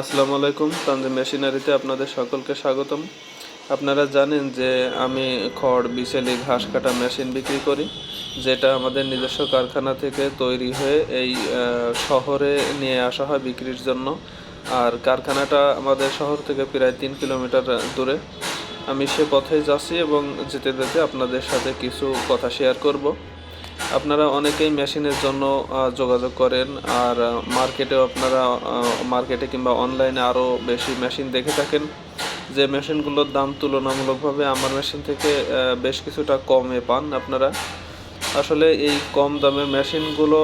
আসসালামু আলাইকুম, তানজিম মেশিনারিতে আপনাদের সকলকে স্বাগতম। আপনারা জানেন যে আমি খড় বিচেলি ঘাস কাটা মেশিন বিক্রি করি, যেটা আমাদের নিজস্ব কারখানা থেকে তৈরি হয়ে এই শহরে নিয়ে আসা হয় বিক্রির জন্য। আর কারখানাটা আমাদের শহর থেকে প্রায় তিন কিলোমিটার দূরে। আমি সে পথেই যাচ্ছি এবং যেতে যেতে আপনাদের সাথে কিছু কথা শেয়ার করব। আপনারা অনেকেই মেশিনের জন্য যোগাযোগ করেন আর মার্কেটেও আপনারা মার্কেটে কিংবা অনলাইনে আরও বেশি মেশিন দেখে থাকেন। যে মেশিনগুলোর দাম তুলনামূলকভাবে আমার মেশিন থেকে বেশ কিছুটা কমে পান আপনারা। আসলে এই কম দামের মেশিনগুলো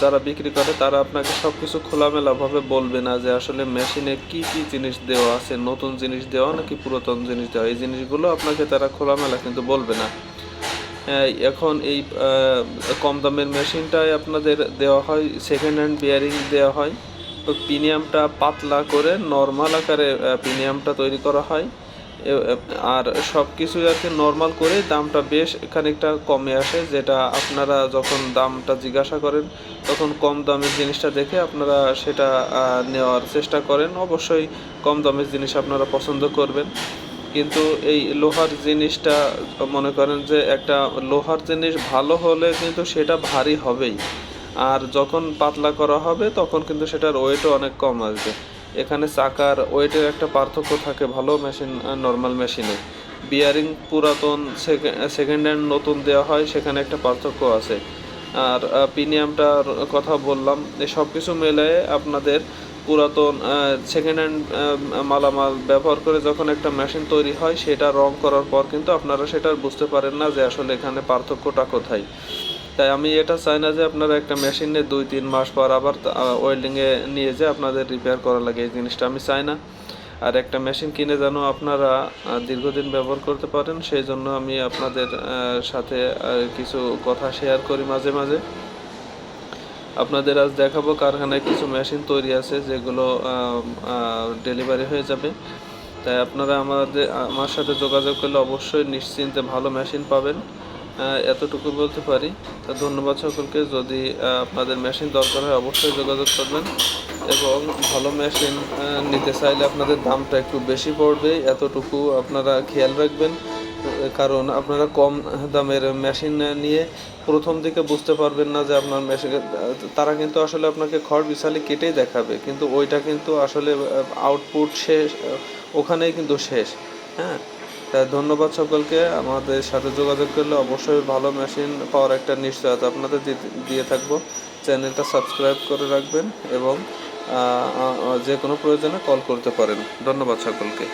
যারা বিক্রি করে, তারা আপনাকে সব কিছু খোলামেলাভাবে বলবে না যে আসলে মেশিনে কি কি জিনিস দেওয়া আছে, নতুন জিনিস দেওয়া নাকি পুরাতন জিনিস দেওয়া? এই জিনিসগুলো আপনাকে তারা খোলামেলা কিন্তু বলবে না। এখন এই কম দামের মেশিনটায় আপনাদের দেওয়া হয় সেকেন্ড হ্যান্ড বিয়ারিং দেওয়া হয়। তো প্রিমিয়ামটা পাতলা করে নর্মাল আকারে প্রিমিয়ামটা তৈরি করা হয়। আর সব কিছু আর কি নর্মাল করে দামটা বেশ খানিকটা কমে আসে, যেটা আপনারা যখন দামটা জিজ্ঞাসা করেন, তখন কম দামের জিনিসটা দেখে আপনারা সেটা নেওয়ার চেষ্টা করেন। অবশ্যই কম দামের জিনিস আপনারা পছন্দ করবেন। কিন্তু এই লোহার জিনিসটা মনে করেন যে একটা লোহার জিনিস ভালো হলে কিন্তু সেটা ভারী হবেই। আর যখন পাতলা করা হবে, তখন কিন্তু সেটার ওয়েটও অনেক কম আসবে। এখানে চাকার ওয়েটের একটা পার্থক্য থাকে ভালো মেশিন, নর্মাল মেশিনে। বিয়ারিং পুরাতন সেকেন্ড হ্যান্ড নতুন দেওয়া হয়, সেখানে একটা পার্থক্য আছে। আর প্রিমিয়ামটার কথা বললাম এই সব কিছু মিলে আপনাদের পুরাতন সেকেন্ড হ্যান্ড মালামাল ব্যবহার করে যখন একটা মেশিন তৈরি হয়, সেটা রং করার পর কিন্তু আপনারা সেটা বুঝতে পারেন না যে আসলে এখানে পার্থক্যটা কোথায়। তাই আমি এটা চাই না যে আপনারা একটা মেশিনে দুই, তিন মাস পর আবার ওয়েল্ডিংয়ে নিয়ে যে আপনাদের রিপেয়ার করা লাগে। এই জিনিসটা আমি চাই না। আর একটা মেশিন কিনে যেন আপনারা দীর্ঘদিন ব্যবহার করতে পারেন, সেই জন্য আমি আপনাদের সাথে কিছু কথা শেয়ার করি মাঝে মাঝে। আপনাদের আজ দেখাবো কারখানায় কিছু মেশিন তৈরি আছে, যেগুলো ডেলিভারি হয়ে যাবে। তাই আপনারা আমাদের, আমার সাথে যোগাযোগ করলে অবশ্যই নিশ্চিন্তে ভালো মেশিন পাবেন। এতটুকু বলতে পারি। তা ধন্যবাদ সকলকে। যদি আপনাদের মেশিন দরকার হয় অবশ্যই যোগাযোগ করবেন। এবং ভালো মেশিন নিতে চাইলে আপনাদের দামটা একটু বেশি পড়বে। এতটুকু আপনারা খেয়াল রাখবেন। কারণ আপনারা কম দামের মেশিন নিয়ে প্রথম দিকে বুঝতে পারবেন না যে আপনার মেশিন তারা কিন্তু আসলে আপনাকে খড় বিশালি কেটেই দেখাবে, কিন্তু ওইটা কিন্তু আসলে আউটপুট শেষ ওখানেই কিন্তু শেষ হ্যাঁ? তা ধন্যবাদ সকলকে, আমাদের সাথে যোগাযোগ করলে অবশ্যই ভালো মেশিন পাওয়ার একটা নিশ্চয়তা আপনাদের দিয়ে থাকব। চ্যানেলটা সাবস্ক্রাইব করে রাখবেন এবং যে কোনো প্রয়োজনে কল করতে পারেন। ধন্যবাদ সকলকে।